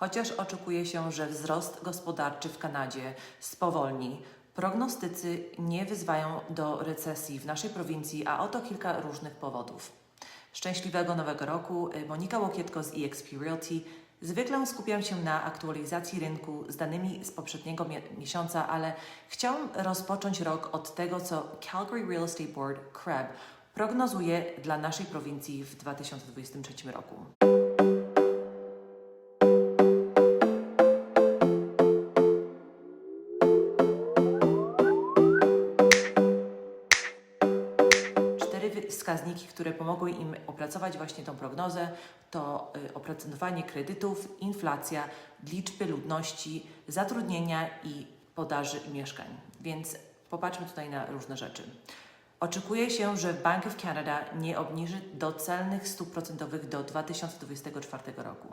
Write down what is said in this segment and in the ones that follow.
Chociaż oczekuje się, że wzrost gospodarczy w Kanadzie spowolni, prognostycy nie wyzwają do recesji w naszej prowincji, a oto kilka różnych powodów. Szczęśliwego Nowego Roku. Monika Łokietko z eXp Realty. Zwykle skupiam się na aktualizacji rynku z danymi z poprzedniego mie- miesiąca, ale chciałam rozpocząć rok od tego, co Calgary Real Estate Board, CREB, prognozuje dla naszej prowincji w 2023 roku. Wskaźniki, które pomogły im opracować właśnie tą prognozę, to y, oprocentowanie kredytów, inflacja, liczby ludności, zatrudnienia i podaży mieszkań. Więc popatrzmy tutaj na różne rzeczy. Oczekuje się, że Bank of Canada nie obniży docelnych stóp procentowych do 2024 roku.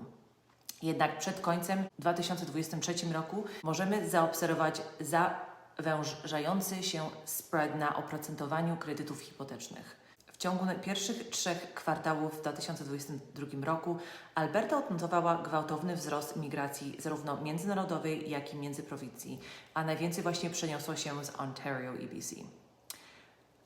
Jednak przed końcem 2023 roku możemy zaobserwować zawężający się spread na oprocentowaniu kredytów hipotecznych. W ciągu pierwszych trzech kwartałów w 2022 roku Alberta odnotowała gwałtowny wzrost migracji zarówno międzynarodowej, jak i międzyprowincji, a najwięcej właśnie przeniosło się z Ontario i BC.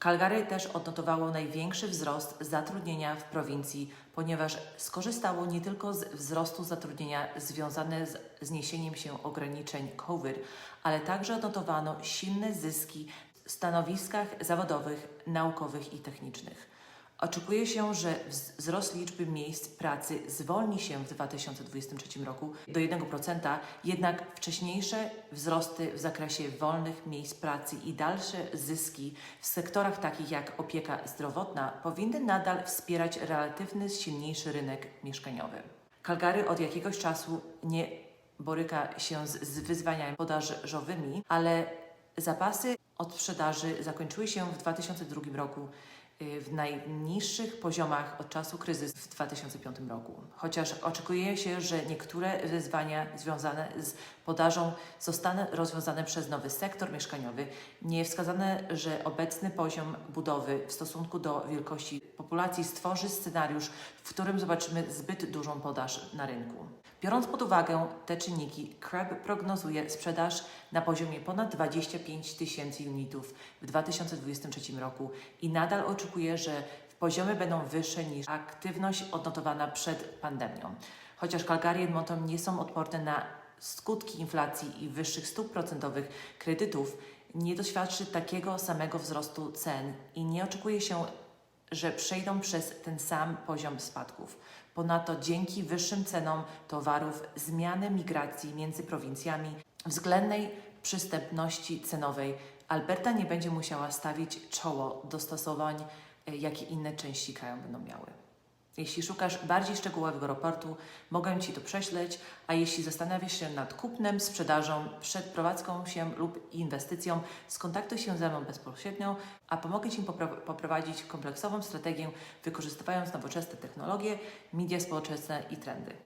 Calgary też odnotowało największy wzrost zatrudnienia w prowincji, ponieważ skorzystało nie tylko z wzrostu zatrudnienia związane z zniesieniem się ograniczeń COVID, ale także odnotowano silne zyski stanowiskach zawodowych, naukowych i technicznych. Oczekuje się, że wz- wzrost liczby miejsc pracy zwolni się w 2023 roku do 1%, jednak wcześniejsze wzrosty w zakresie wolnych miejsc pracy i dalsze zyski w sektorach takich jak opieka zdrowotna powinny nadal wspierać relatywny silniejszy rynek mieszkaniowy. Calgary od jakiegoś czasu nie boryka się z wyzwaniami podażowymi, ale zapasy od sprzedaży zakończyły się w 2002 roku w najniższych poziomach od czasu kryzysu w 2005 roku. Chociaż oczekuje się, że niektóre wyzwania związane z podażą zostaną rozwiązane przez nowy sektor mieszkaniowy, nie wskazane, że obecny poziom budowy w stosunku do wielkości populacji stworzy scenariusz, w którym zobaczymy zbyt dużą podaż na rynku. Biorąc pod uwagę te czynniki, CREB prognozuje sprzedaż na poziomie ponad 25 tysięcy unitów w 2023 roku i nadal oczekuje, że poziomy będą wyższe niż aktywność odnotowana przed pandemią. Chociaż Calgary i Edmonton nie są odporne na skutki inflacji i wyższych stóp procentowych kredytów, nie doświadczy takiego samego wzrostu cen i nie oczekuje się że przejdą przez ten sam poziom spadków. Ponadto dzięki wyższym cenom towarów, zmiany migracji między prowincjami, względnej przystępności cenowej, Alberta nie będzie musiała stawić czoło dostosowań, e, jakie inne części kraju będą miały. Jeśli szukasz bardziej szczegółowego raportu, mogę Ci to prześleć, a jeśli zastanawiasz się nad kupnem, sprzedażą, przeprowadzką się lub inwestycją, skontaktuj się ze mną bezpośrednio, a pomogę Ci popro- poprowadzić kompleksową strategię, wykorzystując nowoczesne technologie, media społecznościowe i trendy.